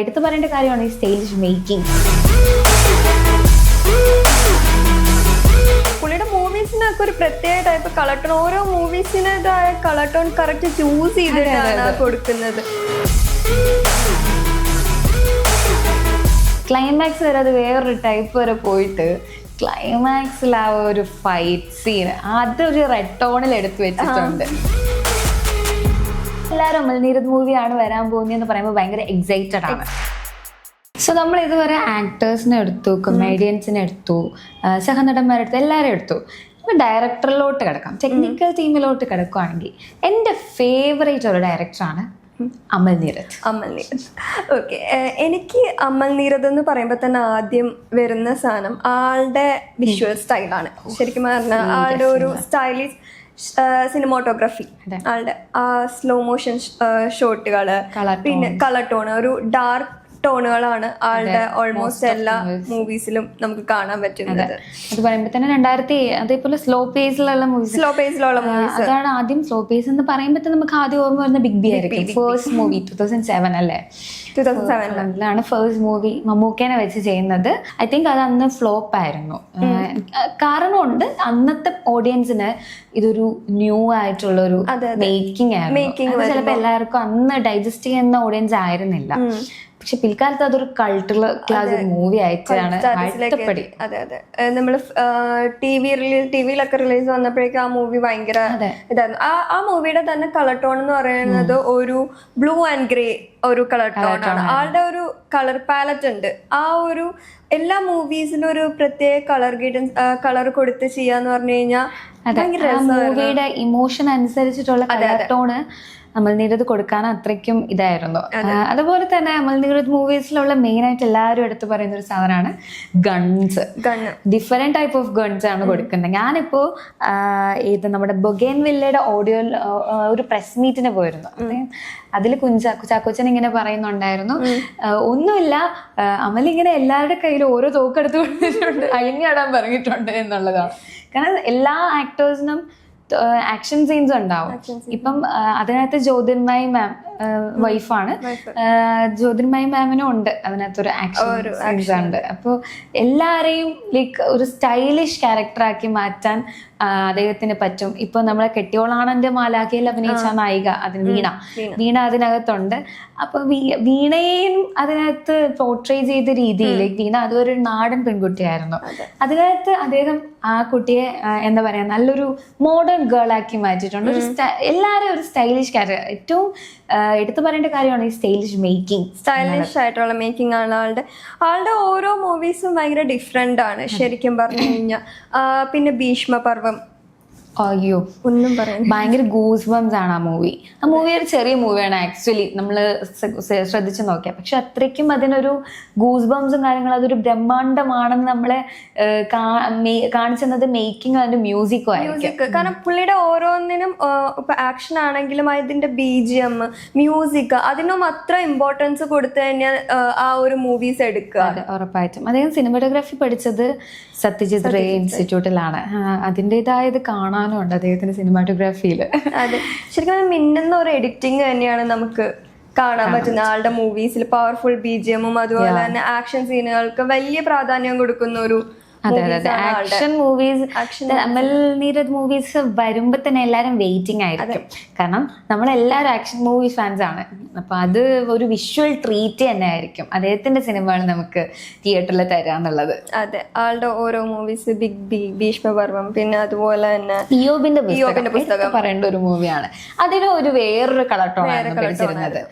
എടുത്തു പറയേണ്ട കാര്യമാണ് ഈ സ്റ്റേജ് മേക്കിംഗ് പുള്ളിയുടെ മൂവീസിനൊക്കെ ഒരു പ്രത്യേക ടൈപ്പ് കളർ ടോൺ ഓരോ മൂവീസിനേതായ കളർ ടോൺ കറക്റ്റ് ചൂസ് ചെയ്തിട്ടാണ് കൊടുക്കുന്നത്. ക്ലൈമാക്സ് വരെ അത് വേറൊരു ടൈപ്പ് വരെ പോയിട്ട് ക്ലൈമാക്സിൽ ആ ഒരു ഫൈറ്റ് സീൻ അതൊരു റെഡ് ടോണിൽ എടുത്തു വെച്ചിട്ടുണ്ട്. എല്ലാവരും അമൽനീരത് മൂവിയാണ് വരാൻ പോകുന്നതെന്ന് പറയുമ്പോൾ ഭയങ്കര എക്സൈറ്റഡ് ആണ്. സോ നമ്മൾ ഇതുവരെ ആക്ടേഴ്സിനെ എടുത്തു കൊമേഡിയൻസിനെ എടുത്തു സഹനടന്മാരെ എടുത്തു എല്ലാവരും എടുത്തു. ഡയറക്ടറിലോട്ട് കിടക്കാം. ടെക്നിക്കൽ ടീമിലോട്ട് കിടക്കുവാണെങ്കിൽ എന്റെ ഫേവറേറ്റ് ഒരു ഡയറക്ടറാണ് അമൽ നീരത് അമൽ നീരത് ഓക്കെ എനിക്ക് അമൽ നീരത് എന്ന് പറയുമ്പോൾ തന്നെ ആദ്യം വരുന്ന സാധനം ആളുടെ വിഷ്വൽ സ്റ്റൈലാണ് ശരിക്കും പറഞ്ഞാൽ ആളുടെ ഒരു സ്റ്റൈലിഷ് സിനിമാറ്റോഗ്രഫി ആളുടെ ആ സ്ലോ മോഷൻ ഷോട്ടുകൾ പിന്നെ കളർ ടോൺ ഒരു ഡാർക്ക് ടോണുകളാണ് ആളുടെ ഓൾമോസ്റ്റ് എല്ലാ മൂവീസിലും നമുക്ക് കാണാൻ പറ്റുന്നത്. അത്. പറയുമ്പോൾ തന്നെ രണ്ടായിരത്തി അതേപോലെ സ്ലോ പേസിലുള്ള മൂവീസ് സ്ലോ പേസിലുള്ള മൂവീസ് അതാണ് ആദ്യം സ്ലോ പേസ് എന്ന് പറയുമ്പോൾ തന്നെ നമുക്ക് ആദ്യം ഓർമ്മ വരുന്ന ബിഗ് ബി ആയിരിക്കും. First movie two thousand seven അല്ലേ? ടൂ തൗസൻഡ് സെവനിലാണ് ഫേസ്റ്റ് മൂവി മമ്മൂക്കേനെ വെച്ച് ചെയ്യുന്നത്. ഐ തിങ്ക് അത് അന്ന് ഫ്ലോപ്പ് ആയിരുന്നു. കാരണമുണ്ട്. അന്നത്തെ ഓഡിയൻസിന് ഇതൊരു ന്യൂ ആയിട്ടുള്ള ഒരു മേക്കിംഗ് ആയിരുന്നു. ചിലപ്പോൾ എല്ലാവർക്കും അന്ന് ഡൈജസ്റ്റ് ചെയ്യുന്ന ഓഡിയൻസ് ആയിരുന്നില്ല. പക്ഷെ പിൽക്കാലത്ത് അതൊരു കൾട്ടുള്ള ക്ലാസ് മൂവി ആയിട്ടാണ് അതെ അതെ. നമ്മൾ ടി വി റിലീസ് ടി വിയിലൊക്കെ റിലീസ് വന്നപ്പോഴേക്കും ആ മൂവി ഭയങ്കര ഇതായിരുന്നു. ആ ആ മൂവിയുടെ തന്നെ കളർ ടോൺ എന്ന് പറയുന്നത് ഒരു ബ്ലൂ ആൻഡ് ഗ്രേ ഒരു കളർ ടോൺ ആണ്. ആളുടെ ഒരു കളർ പാലറ്റ് ഉണ്ട്. ആ ഒരു എല്ലാ മൂവീസിലും ഒരു പ്രത്യേക കളർ ഗൈഡൻസ് കളർ കൊടുത്ത് ചെയ്യാന്ന് പറഞ്ഞു കഴിഞ്ഞാൽ മൂവിയുടെ ഇമോഷൻ അനുസരിച്ചിട്ടുള്ള കളർ ടോണ് അമൽ നീരത് കൊടുക്കാൻ അത്രയ്ക്കും ഇതായിരുന്നു. അതുപോലെ തന്നെ അമൽ നീരത് മൂവീസിലുള്ള മെയിൻ ആയിട്ട് എല്ലാവരും എടുത്തു പറയുന്ന ഒരു സാധനമാണ് guns different type of guns ആണ് കൊടുക്കുന്നത്. ഞാനിപ്പോ ഇത് നമ്മുടെ ബൊഗേൻ വില്ലയുടെ ഓഡിയോ ഒരു പ്രസ് മീറ്റിന് പോയിരുന്നു. അതിൽ കുഞ്ചാ ചാക്കോച്ചൻ ഇങ്ങനെ പറയുന്നുണ്ടായിരുന്നു. ഒന്നുമില്ല അമൽ ഇങ്ങനെ എല്ലാവരുടെ കയ്യിൽ ഓരോ തോക്കെടുത്ത് കൊടുത്തിട്ടുണ്ട്. അഴിഞ്ഞാടാൻ പറഞ്ഞിട്ടുണ്ട് എന്നുള്ളതാണ്. കാരണം എല്ലാ ആക്ടേഴ്സിനും ആക്ഷൻ സീൻസ് ഉണ്ടാവും. ഇപ്പം അതിനകത്ത് ജ്യോതിർമായി മാം വൈഫാണ് ജ്യോതിർമായി മാമിനും ഉണ്ട് അതിനകത്തൊരു ആക്ഷൻ സീൻസ് ഉണ്ട്. അപ്പോൾ എല്ലാരെയും ലൈക്ക് ഒരു സ്റ്റൈലിഷ് ക്യാരക്ടറാക്കി മാറ്റാൻ അദ്ദേഹത്തിന് പറ്റും. ഇപ്പൊ നമ്മളെ കെട്ടിയോളാണന്റെ മാലാഖയിൽ അഭിനയിച്ച നായിക അതിന് വീണ. വീണ. അതിനകത്തുണ്ട്. അപ്പൊ വീണയെയും അതിനകത്ത് പോർട്രേ ചെയ്ത രീതിയിൽ വീണ അതൊരു നാടൻ പെൺകുട്ടിയായിരുന്നു. അതിനകത്ത് അദ്ദേഹം ആ കുട്ടിയെ എന്താ പറയാ നല്ലൊരു മോഡേൺ ഗേൾ ആക്കി മാറ്റിയിട്ടുണ്ട്. ഒരു എല്ലാവരും ഒരു സ്റ്റൈലിഷ് ക്യാരക്ടർ ഏറ്റവും എടുത്തു പറയേണ്ട കാര്യമാണ് ഈ സ്റ്റൈലിഷ് മേക്കിംഗ് സ്റ്റൈലിഷ് ആയിട്ടുള്ള മേക്കിംഗ് ആണ് ആളുടെ. ആളുടെ ഓരോ മൂവീസും ഭയങ്കര ഡിഫറെന്റ് ആണ് ശരിക്കും പറഞ്ഞു കഴിഞ്ഞാൽ പിന്നെ ഭീഷ്മ പർവം അയ്യോ. ഒന്നും പറയാൻ ഭയങ്കര ഗൂസ് ബംസ് ആണ് ആ മൂവി ആ മൂവി ഒരു ചെറിയ മൂവിയാണ് ആക്ച്വലി നമ്മൾ ശ്രദ്ധിച്ചു നോക്കിയാൽ പക്ഷെ അത്രയ്ക്കും അതിനൊരു ഗൂസ് ബംസും കാര്യങ്ങളും അതൊരു ബ്രഹ്മാണ്ടമാണെന്ന് നമ്മളെ കാണിച്ചത് മേക്കിംഗ് അതിന്റെ മ്യൂസിക്കും ആയിരിക്കും. കാരണം പുള്ളിയുടെ ഓരോന്നിനും ഇപ്പൊ ആക്ഷൻ ആണെങ്കിലും അതിന്റെ ബി ജി എം മ്യൂസിക് അതിനും അത്ര ഇമ്പോർട്ടൻസ് കൊടുത്ത് തന്നെ ആ, ഒരു മൂവീസ് എടുക്കുക. അതെ ഉറപ്പായിട്ടും. അദ്ദേഹം സിനിമാറ്റോഗ്രാഫി പഠിച്ചത് സത്യജിത് റേ ഇൻസ്റ്റിറ്റ്യൂട്ടിലാണ് അതിന്റെതായത് കാണാനും ഉണ്ട് അദ്ദേഹത്തിന്റെ സിനിമാറ്റോഗ്രാഫിയിൽ അതെ. ശരിക്കും മിന്നുന്ന ഒരു എഡിറ്റിംഗ് തന്നെയാണ് നമുക്ക് കാണാൻ പറ്റുന്ന ആളുടെ മൂവീസിൽ പവർഫുൾ ബി ജി എമ്മും അതുപോലെ തന്നെ ആക്ഷൻ സീനുകൾക്ക് വലിയ പ്രാധാന്യം കൊടുക്കുന്ന ഒരു അതെ. ആക്ഷൻ മൂവീസ് അമൽ മൂവീസ് വരുമ്പോ തന്നെ എല്ലാരും വെയിറ്റിംഗ് ആയിരിക്കും. കാരണം നമ്മളെല്ലാരും ആക്ഷൻ മൂവി ഫാൻസ് ആണ്. അപ്പൊ അത് ഒരു വിഷ്വൽ ട്രീറ്റ് തന്നെ ആയിരിക്കും. അദ്ദേഹത്തിന്റെ സിനിമകൾ നമുക്ക് തിയേറ്ററിൽ തരാന്നുള്ളത് അതെ ആളുടെ ഓരോ മൂവീസ് ബിഗ് ബി ഭീഷ്മപർവം പിന്നെ അതുപോലെ തന്നെ ഇയോബിന്റെ പുസ്തകം. പറയേണ്ട ഒരു മൂവിയാണ് അതിന് ഒരു വേറൊരു കളർ ടോൺ ആയിരുന്നു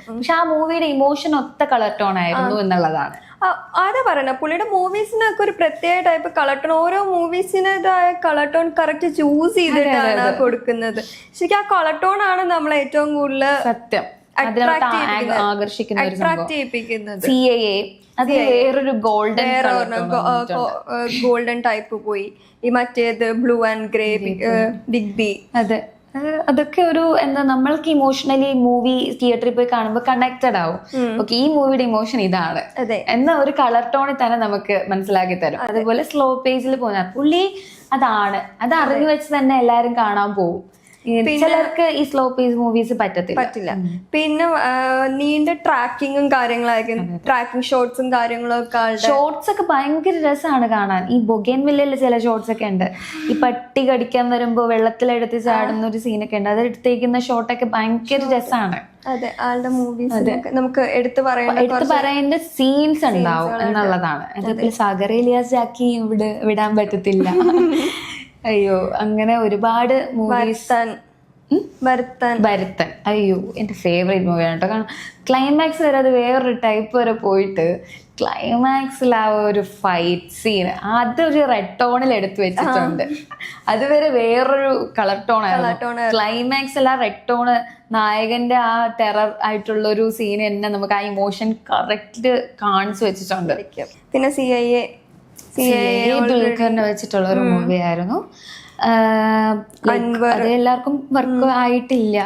പക്ഷെ ആ മൂവിയുടെ ഇമോഷൻ ഒത്ത കളർ ടോൺ ആയിരുന്നു എന്നുള്ളതാണ്. അതാ പറയണ? പുള്ളിയുടെ മൂവീസിനൊക്കെ ഒരു പ്രത്യേക ടൈപ്പ് കളർ ടോൺ ഓരോ മൂവീസിനേതായ കളർ ടോൺ കറക്റ്റ് ചൂസ് ചെയ്തിട്ടാണ് കൊടുക്കുന്നത്. ശരിക്കും ആ കളർ ടോൺ ആണ് നമ്മൾ ഏറ്റവും കൂടുതൽ സത്യം. ആകർഷിക്കുന്ന ഒരു ഗോൾഡൻ ഗോൾഡൻ ടൈപ്പ് പോയി. ഈ മറ്റേത് blue and grey big B അത്. അതൊക്കെ ഒരു എന്താ നമ്മൾക്ക് ഇമോഷണലി മൂവി തിയേറ്ററിൽ പോയി കാണുമ്പോൾ കണക്റ്റഡ് ആവും. ഓക്കെ ഈ മൂവിയുടെ ഇമോഷൻ ഇതാണ്. അതെ. എന്ന ഒരു കളർ ടോണിൽ തന്നെ നമുക്ക് മനസ്സിലാക്കി തരും. അതുപോലെ സ്ലോ പേജിൽ പോകുന്ന പുള്ളി അതാണ്. അത് അറിഞ്ഞു വെച്ച് തന്നെ എല്ലാരും കാണാൻ പോകും ചിലർക്ക് ഈ സ്ലോ പേസ് മൂവീസ് പറ്റത്തില്ല. പറ്റില്ല. പിന്നെ നീണ്ട ട്രാക്കിങ്ങും കാര്യങ്ങളായിരിക്കും. ട്രാക്കിംഗ് ഷോർട്സും കാര്യങ്ങളും ഒക്കെ ഷോർട്സ് ഒക്കെ ഭയങ്കര രസമാണ് കാണാൻ. ഈ ബൊഗേൻ വില്ലയിലെ ചില ഷോർട്സ് ഒക്കെ ഉണ്ട്. ഈ പട്ടി കടിക്കാൻ വരുമ്പോ വെള്ളത്തിലെടുത്ത് ചാടുന്ന ഒരു സീനൊക്കെ ഉണ്ട്. അതെടുത്തേക്കുന്ന ഷോട്ടൊക്കെ ഭയങ്കര രസമാണ് അതെ ആളുടെ മൂവീസ് നമുക്ക് എടുത്തു എടുത്ത് പറയേണ്ട സീൻസ് ഉണ്ടാവും എന്നുള്ളതാണ്. സാഗർ ഇലിയാസ് ജാക്കി ഇവിടെ വിടാൻ പറ്റത്തില്ല. അയ്യോ അങ്ങനെ ഒരുപാട് മൂവീസ് വരുത്താൻ. ഭരതൻ അയ്യോ എന്റെ ഫേവറേറ്റ് മൂവിയാണ് കേട്ടോ കാരണം ക്ലൈമാക്സ് വരെ അത് വേറൊരു ടൈപ്പ് വരെ പോയിട്ട് ക്ലൈമാക്സിൽ ആ ഒരു ഫൈറ്റ് സീൻ അതൊരു റെഡ് ടോണിൽ എടുത്തു വെച്ചിട്ടുണ്ട്. അതുവരെ വേറൊരു കളർ ടോൺ ആയിരുന്നു. ക്ലൈമാക്സിൽ ആ റെഡ് ടോണ് നായകന്റെ ആ ടെറർ ആയിട്ടുള്ള ഒരു സീൻ തന്നെ നമുക്ക് ആ ഇമോഷൻ കറക്റ്റ് കാണിച്ചു വെച്ചിട്ടുണ്ട്. പിന്നെ സി ഐ എ സി ഈ ദുൽഖറിനെ വെച്ചിട്ടുള്ള ഒരു മൂവി ആയിരുന്നു. അത് എല്ലാവർക്കും വർക്ക് ആയിട്ടില്ല.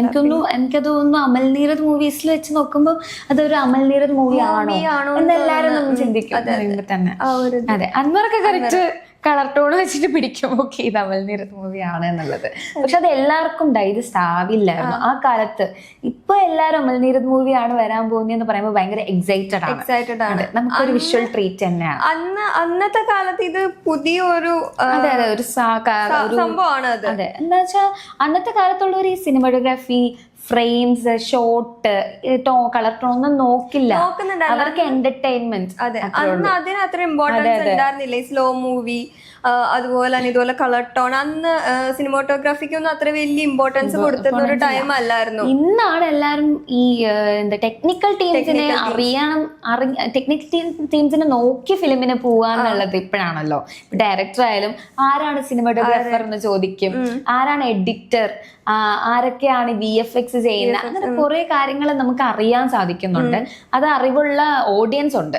എനിക്കൊന്നു എനിക്കത് തോന്നുന്നു അമൽ നീരദ് മൂവീസിൽ വെച്ച് നോക്കുമ്പോൾ അതൊരു അമൽ നീരദ് മൂവി ആണോ? എന്നെല്ലാരും എന്ന് എല്ലാരും നമ്മൾ ചിന്തിക്കും തന്നെ. അതെ അൻവറൊക്കെ കറക്റ്റ് കളർ ടോൺ വെച്ചിട്ട് പിടിക്കും. ഓക്കെ ഇത് അമൽ മൂവിയാണ് എന്നുള്ളത്. പക്ഷെ അത് എല്ലാവർക്കും ഡൈജസ്റ്റ് ആവില്ലായിരുന്നു ആ. കാലത്ത് ഇപ്പൊ എല്ലാരും അമൽ നീരദ് മൂവിയാണ് വരാൻ പോകുന്നതെന്ന് പറയുമ്പോൾ ഭയങ്കര എക്സൈറ്റഡ് ആണ്. എക്സൈറ്റഡ് ആണ്. നമുക്ക് നമുക്കൊരു വിഷ്വൽ ട്രീറ്റ് തന്നെയാണ്. അന്ന് അന്നത്തെ കാലത്ത് ഇത് പുതിയ ഒരു അതെ അതെ ഒരു സംഭവമാണ് അത്. എന്താ വെച്ചാൽ അന്നത്തെ കാലത്തുള്ള ഒരു സിനിമാറ്റോഗ്രാഫി ഫ്രെയിംസ് ഷോട്ട് ടോ കളർ ടോൺ ഒന്നും നോക്കില്ല. അവർക്ക് എന്റർടൈൻമെന്റ് അതെ. അന്ന് അതിന് അത്ര ഇമ്പോർട്ടൻസ് ഉണ്ടായിരുന്നില്ല? സ്ലോ മൂവി അതുപോലെ തന്നെ ഇതുപോലെ കളർ ടോൺ അന്ന് സിനിമാറ്റോഗ്രാഫിക്കൊന്നും അത്ര വലിയ ഇമ്പോർട്ടൻസ് കൊടുത്തിരുന്ന ഒരു ടൈം അല്ലായിരുന്നു. ഇന്നാണ് എല്ലാരും ഈ എന്താ ടെക്നിക്കൽ ടീംസിനെ അറിയണം ടെക്നിക്കൽ ടീംസിനെ നോക്കി ഫിലിമിന് പോവാന്നുള്ളത് ഇപ്പോഴാണല്ലോ. ഡയറക്ടർ ആയാലും ആരാണ് സിനിമാറ്റോഗ്രാഫർ എന്ന് ചോദിക്കും. ആരാണ് എഡിറ്റർ ആരൊക്കെയാണ് വി എഫ് എക്സ് ചെയ്യുന്നത് അങ്ങനെ കുറെ കാര്യങ്ങൾ നമുക്ക് അറിയാൻ സാധിക്കുന്നുണ്ട്. അത് അറിവുള്ള ഓഡിയൻസ് ഉണ്ട്.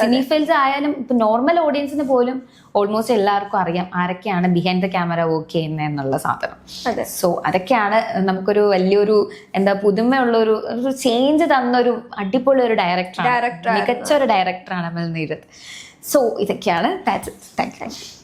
സിനിഫിൽസ് ആയാലും ഇപ്പൊ നോർമൽ ഓഡിയൻസിന് പോലും ഓൾമോസ്റ്റ് എല്ലാവർക്കും അറിയാം ആരൊക്കെയാണ് ബിഹൈൻഡ് ദ ക്യാമറ വർക്ക് ചെയ്യുന്നത് എന്നുള്ള സാധനം. സോ അതൊക്കെയാണ് നമുക്കൊരു വലിയൊരു എന്താ പുതുമയുള്ള ഒരു ചേഞ്ച് തന്ന ഒരു അടിപൊളി ഒരു ഡയറക്ടറാണ് മികച്ച ഒരു ഡയറക്ടറാണ് അമൽ നീരത് സോ ഇതൊക്കെയാണ് താങ്ക് യു